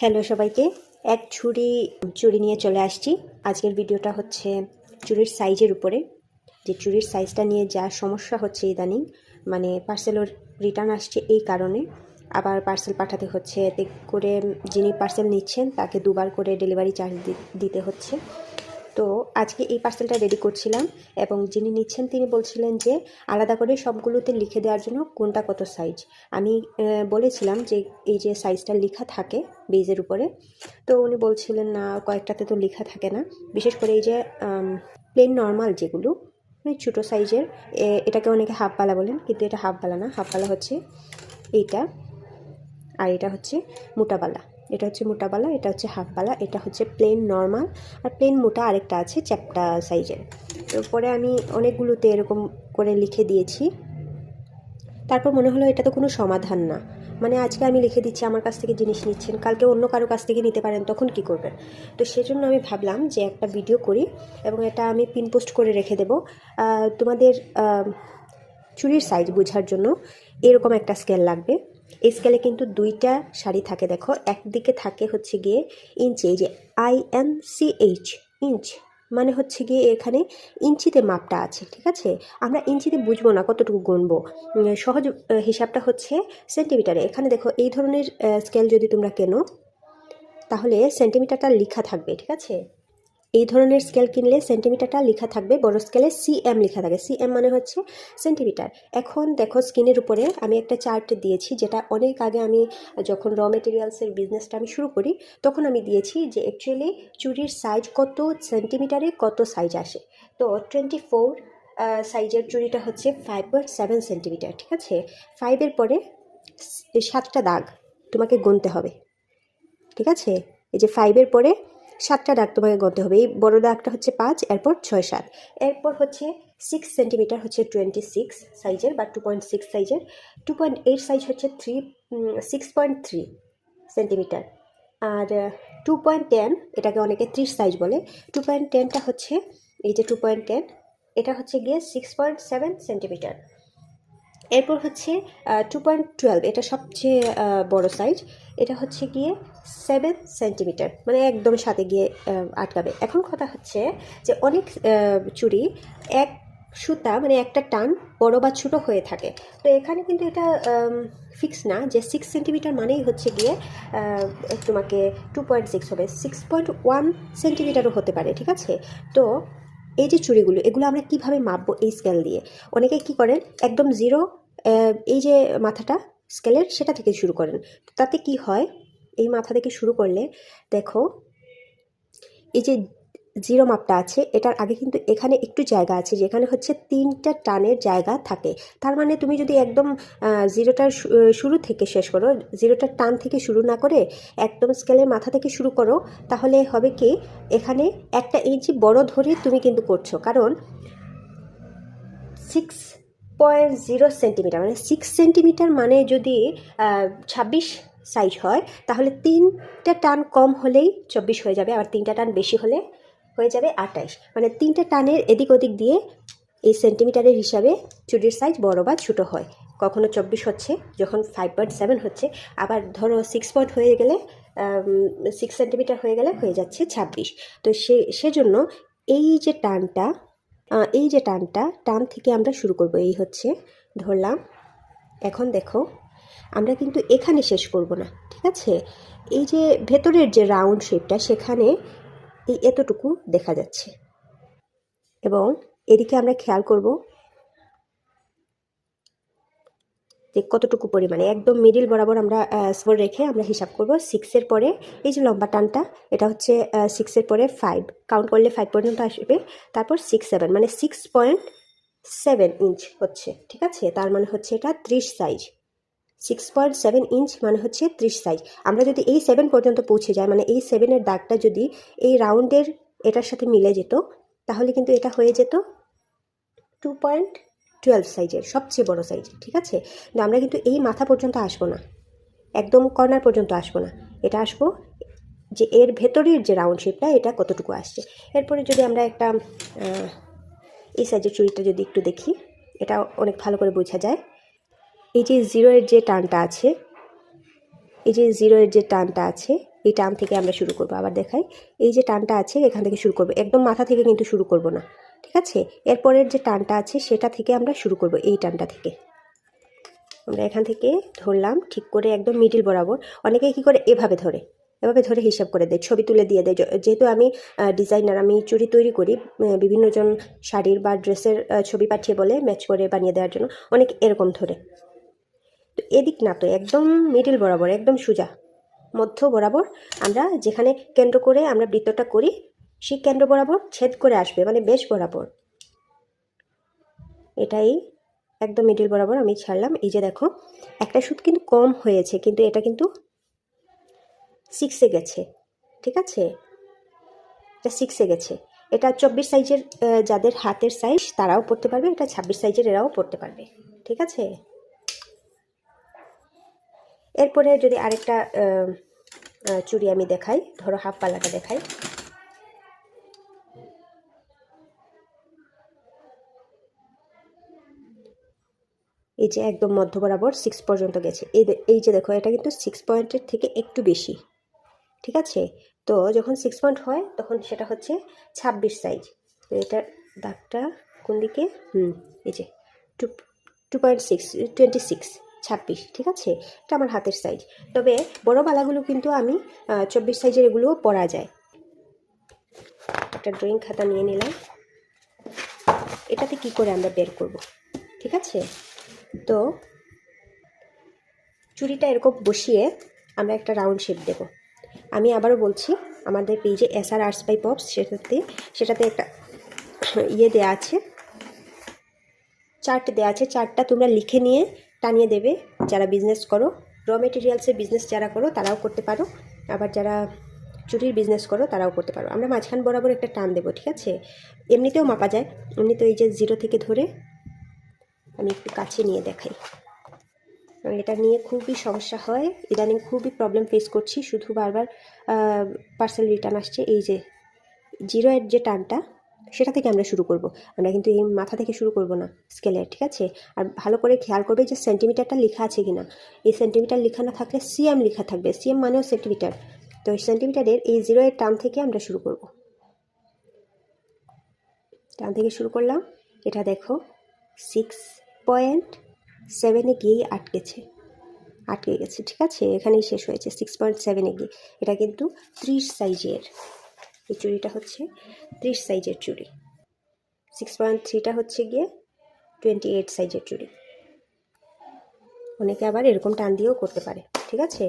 Hello সবাইকে। এক ছুরি চুরি নিয়ে চলে আসছি। আজকের ভিডিওটা হচ্ছে চুরির সাইজের উপরে। যে চুরির সাইজটা নিয়ে যা সমস্যা হচ্ছে ইদানিং মানে পার্সেলও রিটার্ন আসছে এই কারণে। আবার পার্সেল পাঠাতে হচ্ছে। এতে করে যিনি পার্সেল নিচ্ছেন, তাকে দুবার করে ডেলিভারি চার্জ দিতে হচ্ছে। তো আজকে এই পার্সেলটা রেডি করছিলাম এবং যিনি নিচ্ছেন তিনি বলছিলেন যে আলাদা করে সবগুলোতে লিখে দেওয়ার জন্য কোনটা কত সাইজ আমি বলেছিলাম যে এই যে সাইজটা লেখা থাকে বেজের উপরে, তো উনি বলছিলেন না, কয়েকটাতে তো লেখা থাকে না। বিশেষ করে এই যে প্লেন নর্মাল যেগুলো মানে ছোটো সাইজের এটাকে অনেকে হাফ বালা বলেন, কিন্তু এটা হাফ বালা না হাফ বালা হচ্ছে এইটা, আর এটা হচ্ছে মোটাবালা এটা হচ্ছে মোটাবালা এটা হচ্ছে হাফবালা এটা হচ্ছে প্লেন নর্মাল আর প্লেন মোটা আরেকটা আছে চ্যাপটা সাইজের তো পরে আমি অনেকগুলোতে এরকম করে লিখে দিয়েছি। তারপর মনে হলো এটা তো কোনো সমাধান না। মানে আজকে আমি লিখে দিচ্ছি, আমার কাছ থেকে জিনিস নিচ্ছেন, কালকে অন্য কারও কাছ থেকে নিতে পারেন, তখন কি করবেন? তো সেজন্য আমি ভাবলাম যে একটা ভিডিও করি এবং এটা আমি পিন পোস্ট করে রেখে দেবো। তোমাদের চুরির সাইজ বোঝার জন্য এরকম একটা স্কেল লাগবে। স্কেলে কিন্তু দুইটা শাড়ি থাকে, দেখো। একদিকে থাকে হচ্ছে গিয়ে ইঞ্চি, এই যে I M C H inch মানে হচ্ছে গিয়ে এখানে ইঞ্চিতে মাপটা আছে, ঠিক আছে? আমরা ইঞ্চিতে বুঝব না কতটুকু গুনবো। সহজ হিসাবটা হচ্ছে সেন্টিমিটারে এখানে দেখো, এই ধরনের স্কেল যদি তোমরা কেনো, তাহলে সেন্টিমিটারটা লেখা থাকবে, ঠিক আছে? এই ধরনের স্কেল কিনলে সেন্টিমিটারটা লেখা থাকবে, বড় স্কেলে সিএম লেখা থাকে। সিএম মানে হচ্ছে সেন্টিমিটার এখন দেখো স্ক্রিনের উপরে আমি একটা চার্ট দিয়েছি, যেটা অনেক আগে আমি যখন র মেটেরিয়ালসের বিজনেসটা আমি শুরু করি, তখন আমি দিয়েছি যে অ্যাকচুয়ালি চুরির সাইজ কত সেন্টিমিটারে কত সাইজ আসে। তো টোয়েন্টি ফোর সাইজের চুড়িটা হচ্ছে ফাইভ পয়েন্ট সেভেন সেন্টিমিটার ঠিক আছে? ফাইভের পরে সাতটা দাগ তোমাকে গুনতে হবে, ঠিক আছে? এই যে ফাইভের পরে সাতটা দাগ তোমাকে গণতে হবে। এই বড় দাগটা হচ্ছে পাঁচ, এরপর ছয়, সাত। এরপর হচ্ছে সিক্স সেন্টিমিটার হচ্ছে টোয়েন্টি সিক্স সাইজের বা টু পয়েন্ট সিক্স সাইজের টু পয়েন্ট এইট সাইজ হচ্ছে three six point three centimetre আর টু পয়েন্ট টেন এটাকে অনেকে ত্রিশ সাইজ বলে। টু পয়েন্ট টেনটা হচ্ছে, এই যে টু পয়েন্ট টেন এটা হচ্ছে গিয়ে সিক্স পয়েন্ট সেভেন সেন্টিমিটার এরপর হচ্ছে টু পয়েন্ট টুয়েলভ এটা সবচেয়ে বড় সাইজ এটা হচ্ছে গিয়ে সেভেন সেন্টিমিটার মানে একদম সাথে গিয়ে আটকাবে। এখন কথা হচ্ছে যে অনেক চুড়ি এক সুতা মানে একটা টান বড় বা ছোটো হয়ে থাকে। তো এখানে কিন্তু এটা ফিক্স না, যে সিক্স সেন্টিমিটার মানেই হচ্ছে গিয়ে তোমাকে টু পয়েন্ট সিক্স হবে। সিক্স পয়েন্ট ওয়ান সেন্টিমিটারও হতে পারে, ঠিক আছে? তো এই যে চুড়িগুলো, এগুলো আমরা কীভাবে মাপবো এই স্কেল দিয়ে? অনেকে কি করেন, একদম জিরো এই যে মাথাটা স্কেলের সেটা থেকে শুরু করেন। তাতে কি হয়, এই মাথা থেকে শুরু করলে, দেখো, এই যে জিরো মাপটা আছে, এটার আগে কিন্তু এখানে একটু জায়গা আছে, যেখানে হচ্ছে তিনটা টানের জায়গা থাকে। তার মানে তুমি যদি একদম জিরোটার শুরু থেকে শেষ করো জিরোটার টান থেকে শুরু না করে একদম স্কেলের মাথা থেকে শুরু করো, তাহলে হবে কি, এখানে একটা ইঞ্চি বড় ধরে তুমি কিন্তু করছ। কারণ সিক্স পয়েন্ট জিরো সেন্টিমিটার মানে সিক্স সেন্টিমিটার মানে যদি ছাব্বিশ সাইজ হয়, তাহলে তিনটা টান কম হলেই চব্বিশ হয়ে যাবে আর তিনটা টান বেশি হলে হয়ে যাবে আটাইশ। মানে তিনটা টানের এদিক ওদিক দিয়ে এই সেন্টিমিটারের হিসাবে চুড়ির সাইজ বড় বা ছোটো হয়। কখনো চব্বিশ হচ্ছে, যখন ফাইভ পয়েন্ট সেভেন হচ্ছে। আবার ধরো সিক্স পয়েন্ট হয়ে গেলে সিক্স সেন্টিমিটার হয়ে গেলে হয়ে যাচ্ছে ছাব্বিশ। তো সে, সেজন্য এই যে টানটা এই যে টানটা, টান থেকে আমরা শুরু করব। এই হচ্ছে, ধরলাম, এখন দেখো, আমরা কিন্তু এখানে শেষ করব না, ঠিক আছে? এই যে ভেতরের যে রাউন্ড শেপটা সেখানে এই এতটুকু দেখা যাচ্ছে। এবং এদিকে আমরা খেয়াল করব যে কতটুকু পরিমাণে, একদম মিডিল বরাবর আমরা স্পোর রেখে আমরা হিসাব করব সিক্সের পরে এই যে লম্বা টানটা, এটা হচ্ছে সিক্সের পরে ফাইভ কাউন্ট করলে ফাইভ পর্যন্ত আসবে, তারপর সিক্স সেভেন মানে সিক্স পয়েন্ট সেভেন ইঞ্চ হচ্ছে, ঠিক আছে? তার মানে হচ্ছে এটা ত্রিশ size six point seven inch মানে হচ্ছে ত্রিশ সাইজ আমরা যদি এই সেভেন পর্যন্ত পৌঁছে যাই মানে এই সেভেনের দাগটা যদি এই রাউন্ডের এটার সাথে মিলে যেত, তাহলে কিন্তু এটা হয়ে যেত টু পয়েন্ট টুয়েলভ সাইজের সবচেয়ে বড় সাইজ ঠিক আছে? কিন্তু আমরা কিন্তু এই মাথা পর্যন্ত আসব না। একদম কর্নার পর্যন্ত আসব না। এটা আসব যে এর ভেতরের যে রাউন্ড শেপটা এটা কতটুকু আসছে। এরপরে যদি আমরা একটা এই সাইজের চুড়িটা যদি একটু দেখি, এটা অনেক ভালো করে বোঝা যায়। এই যে জিরোয়ের যে টানটা আছে, এই যে জিরোয়ের যে টানটা আছে, এই টান থেকে আমরা শুরু করব। আবার দেখাই, এই যে টানটা আছে, এখান থেকে শুরু করব। একদম মাথা থেকে কিন্তু শুরু করব না, ঠিক আছে? এরপরের যে টানটা আছে, সেটা থেকে আমরা শুরু করব এই টানটা থেকে। আমরা এখান থেকে ধরলাম, ঠিক করে একদম মিডিল বরাবর। অনেকে কী করে? এভাবে ধরে এভাবে ধরে হিসাব করে দেয়, ছবি তুলে দিয়ে দেয়। যেহেতু আমি ডিজাইনার আমি চুড়ি তৈরি করি বিভিন্নজন শাড়ির বা ড্রেসের ছবি পাঠিয়ে বলে ম্যাচ করে বানিয়ে দেওয়ার জন্য, অনেক এরকম ধরে। এদিক না তো, একদম মিডিল বরাবর, একদম সোজা। মধ্য বরাবর আমরা যেখানে কেন্দ্র করে আমরা বৃত্তটা করি, সেই কেন্দ্র বরাবর ছেদ করে আসবে মানে বেশ বরাবর। এটাই একদম মিডিল বরাবর আমি ছাড়লাম। এই যে দেখো, একটা সুদ কিন্তু কম হয়েছে, কিন্তু এটা কিন্তু সিক্সে গেছে, ঠিক আছে? এটা সিক্সে গেছে। এটা চব্বিশ সাইজের যাদের হাতের সাইজ তারাও পড়তে পারবে, এটা ছাব্বিশ সাইজের এরাও পড়তে পারবে, ঠিক আছে? এরপরে যদি আরেকটা চুড়ি আমি দেখাই, ধরো হাফ পাল্লাটা দেখাই। এই যে একদম মধ্য বরাবর সিক্স পর্যন্ত গেছে। এই এই যে দেখো, এটা কিন্তু সিক্স পয়েন্টের থেকে একটু বেশি। ঠিক আছে? তো যখন সিক্স পয়েন্ট হয়, তখন সেটা হচ্ছে ছাব্বিশ সাইজ তো এটার দাগটা কোন দিকে? হুম, এই যে two two point six twenty six ছাব্বিশ, ঠিক আছে? এটা আমার হাতের সাইজ তবে বড় বালাগুলো কিন্তু আমি চব্বিশ সাইজের এগুলোও পরা যায়। একটা ড্রয়িং খাতা নিয়ে নিলাম। এটাতে কি করে আমরা বের করব? ঠিক আছে? তো চুরিটা এরকম বসিয়ে আমরা একটা রাউন্ড শেপ দেব। আমি আবারও বলছি, আমাদের পেজে S R arts by pops সেটাতে সেটাতে একটা ইয়ে দেওয়া আছে। চার্ট দেওয়া আছে। চার্টটা তোমরা লিখে নিয়ে টানিয়ে দেবে। যারা বিজনেস করো র মেটেরিয়ালসের বিজনেস যারা করো, তারাও করতে পারো। আবার যারা চুরির বিজনেস করো, তারাও করতে পারো। আমরা মাঝখান বরাবর একটা টান দেবো, ঠিক আছে? এমনিতেও মাপা যায়। এমনিতেও এই যে জিরো থেকে ধরে আমি একটু কাছে নিয়ে দেখাই। এটা নিয়ে খুবই সমস্যা হয়। ইদানিং খুবই প্রবলেম ফেস করছি। শুধু বারবার পার্সেল রিটার্ন আসছে। এই যে জিরো এর যে টানটা সেটা থেকে আমরা শুরু করব। আমরা কিন্তু এই মাথা থেকে শুরু করব না, স্কেলের, ঠিক আছে? আর ভালো করে খেয়াল করবে যে সেন্টিমিটারটা লেখা আছে কিনা। এই সেন্টিমিটার লেখা না থাকলে সিএম লেখা থাকবে, সিএম মানেও সেন্টিমিটার। তো সেন্টিমিটারের এই জিরো এর টান থেকে আমরা শুরু করব। টান থেকে শুরু করলাম। এটা দেখো, সিক্স পয়েন্ট সেভেনে গিয়েই আটকেছে। আটকে গেছে, ঠিক আছে? এখানেই শেষ হয়েছে, সিক্স পয়েন্ট সেভেনে গিয়ে। এটা কিন্তু ত্রিশ সাইজের। এই চুড়িটা হচ্ছে ত্রিশ সাইজের চুড়ি। সিক্স পয়েন্ট থ্রিটা হচ্ছে গিয়ে টোয়েন্টি এইট সাইজের চুড়ি। অনেকে আবার এরকম টান দিয়েও করতে পারে, ঠিক আছে?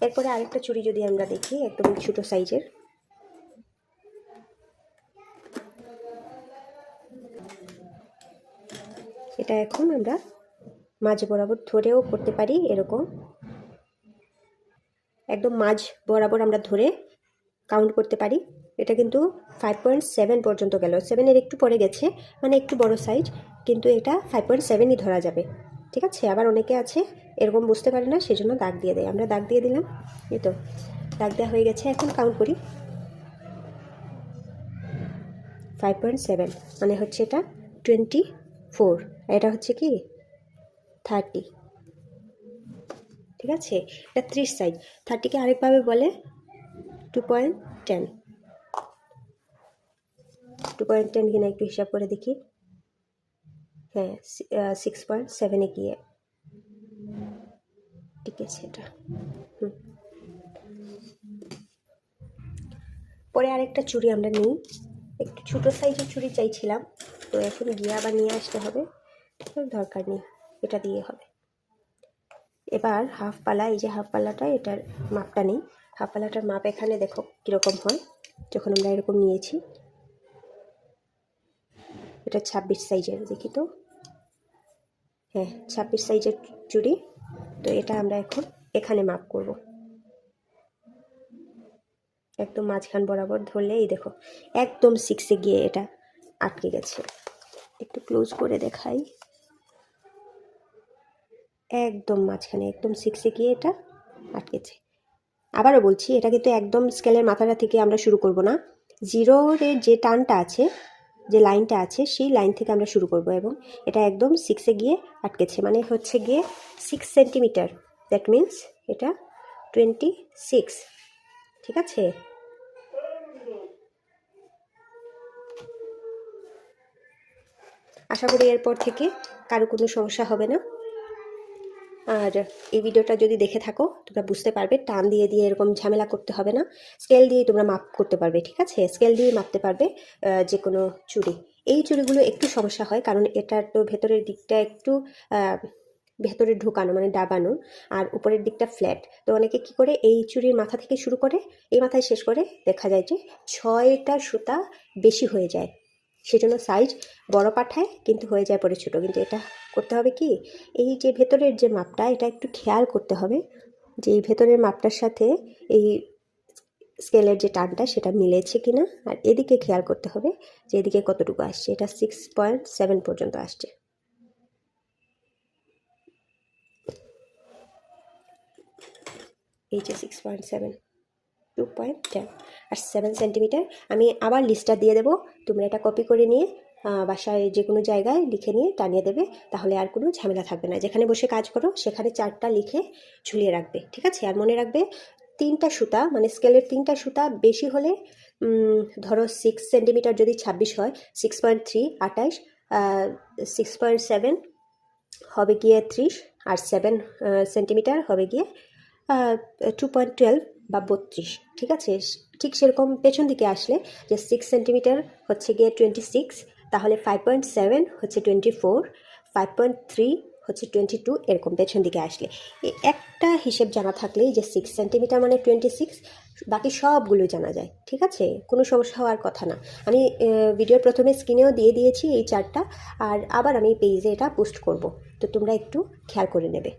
এরপরে আরেকটা চুড়ি যদি আমরা দেখি, একদম ছোটো সাইজের। এটা এখন আমরা মাঝ বরাবর ধরেও করতে পারি এরকম। একদম মাঝ বরাবর আমরা ধরে কাউন্ট করতে পারি। এটা কিন্তু ফাইভ পয়েন্ট সেভেন পর্যন্ত গেল। সেভেনের একটু পরে গেছে মানে একটু বড় সাইজ কিন্তু এটা ফাইভ পয়েন্ট সেভেনই ধরা যাবে। ঠিক আছে? আবার অনেকে আছে, এরকম বুঝতে পারে না, সেজন্য দাগ দিয়ে দেয়। আমরা দাগ দিয়ে দিলাম, এই তো। দাগ দেওয়া হয়ে গেছে, এখন কাউন্ট করি। ফাইভ পয়েন্ট সেভেন মানে হচ্ছে এটা টোয়েন্টি ফোর এটা হচ্ছে কি? থার্টি ঠিক আছে? এটা ত্রিশ সাইজ থার্টিকে আরেকভাবে বলে two point ten two point ten কিনা একটু হিসাব করে দেখি। হ্যাঁ সিক্স পয়েন্ট সেভেনে গিয়ে। ঠিক আছে এটা। হুম। পরে আরেকটা চুড়ি আমরা নিই। একটু ছোটো সাইজের চুড়ি চাইছিলাম। তো এখন গিয়ে আবার নিয়ে আসতে হবে। দরকার নেই। এটা দিয়ে হবে। এবার হাফ পালা, এই যে হাফ পাল্লাটা এটার মাপটা নেই। হাফ পাল্লাটার মাপ এখানে দেখো কীরকম হয়। যখন আমরা এরকম নিয়েছি। এটা ছাব্বিশ সাইজের, দেখি তো। হ্যাঁ ছাব্বিশ সাইজের চুড়ি। তো এটা আমরা এখন এখানে মাপ করব। একদম মাঝখান বরাবর ধরলে এই দেখো, একদম সিক্সে গিয়ে এটা আটকে গেছে। একটু ক্লোজ করে দেখাই। একদম মাঝখানে, একদম সিক্সে গিয়ে এটা আটকেছে। আবারও বলছি, এটা কিন্তু একদম স্কেলের মাথাটা থেকে আমরা শুরু করব না। জিরোর যে টানটা আছে যে লাইনটা আছে, সেই লাইন থেকে আমরা শুরু করব এবং এটা একদম সিক্সে গিয়ে আটকেছে। মানে হচ্ছে গিয়ে সিক্স সেন্টিমিটার দ্যাট মিন্স এটা টোয়েন্টি সিক্স ঠিক আছে? আশা করি এরপর থেকে কারও কোনো সমস্যা হবে না। আর এই ভিডিওটা যদি দেখে থাকো, তোমরা বুঝতে পারবে, টান দিয়ে দিয়ে এরকম ঝামেলা করতে হবে না। স্কেল দিয়ে তোমরা মাপ করতে পারবে, ঠিক আছে? স্কেল দিয়ে মাপতে পারবে যে কোনো চুড়ি। এই চুড়িগুলো একটু সমস্যা হয়, কারণ এটার তো ভেতরের দিকটা একটু ভেতরে ঢুকানো মানে ডাবানো আর উপরের দিকটা ফ্ল্যাট তো অনেকে কি করে, এই চুড়ির মাথা থেকে শুরু করে, এই মাথায় শেষ করে দেখা যায় যে ছয়টা সুতা বেশি হয়ে যায়। সেজন্য সাইজ বড় পাঠায়, কিন্তু হয়ে যায় পরে ছোটো। কিন্তু এটা করতে হবে কি? এই যে ভেতরের যে মাপটা, এটা একটু খেয়াল করতে হবে যে এই ভেতরের মাপটার সাথে এই স্কেলের যে টানটা, সেটা মিলেছে কিনা। আর এদিকে খেয়াল করতে হবে যে এদিকে কতটুকু আসছে। এটা সিক্স পয়েন্ট সেভেন পর্যন্ত আসছে। এই যে six point seven two point ten আর সেভেন সেন্টিমিটার আমি আবার লিস্টটা দিয়ে দেবো। তোমরা এটা কপি করে নিয়ে বাসায় যে কোনো জায়গায় লিখে নিয়ে টানিয়ে দেবে, তাহলে আর কোনো ঝামেলা থাকবে না। যেখানে বসে কাজ করো, সেখানে চারটা লিখে ঝুলিয়ে রাখবে, ঠিক আছে? আর মনে রাখবে, তিনটা সুতা মানে স্কেলের তিনটা সুতা বেশি হলে ধরো সিক্স সেন্টিমিটার যদি ছাব্বিশ হয় সিক্স পয়েন্ট থ্রি আঠাইশ সিক্স পয়েন্ট সেভেন হবে গিয়ে ত্রিশ, আর সেভেন সেন্টিমিটার হবে গিয়ে টু পয়েন্ট টুয়েলভ বা বত্রিশ, ঠিক আছে? ঠিক সেরকম পেছন দিকে আসলে যে সিক্স সেন্টিমিটার হচ্ছে গিয়ে টোয়েন্টি সিক্স তাহলে ফাইভ পয়েন্ট সেভেন হচ্ছে twenty four five point three হচ্ছে টোয়েন্টি টু এরকম পেছন দিকে আসলে। এই একটা হিসেব জানা থাকলেই যে সিক্স সেন্টিমিটার মানে টোয়েন্টি সিক্স বাকি সবগুলো জানা যায়, ঠিক আছে? কোনো সমস্যা হওয়ার কথা না। আমি ভিডিওর প্রথমে স্ক্রিনেও দিয়ে দিয়েছি এই চারটা আর আবার আমি পেজে এটা পোস্ট করব। তো তোমরা একটু খেয়াল করে নেবে।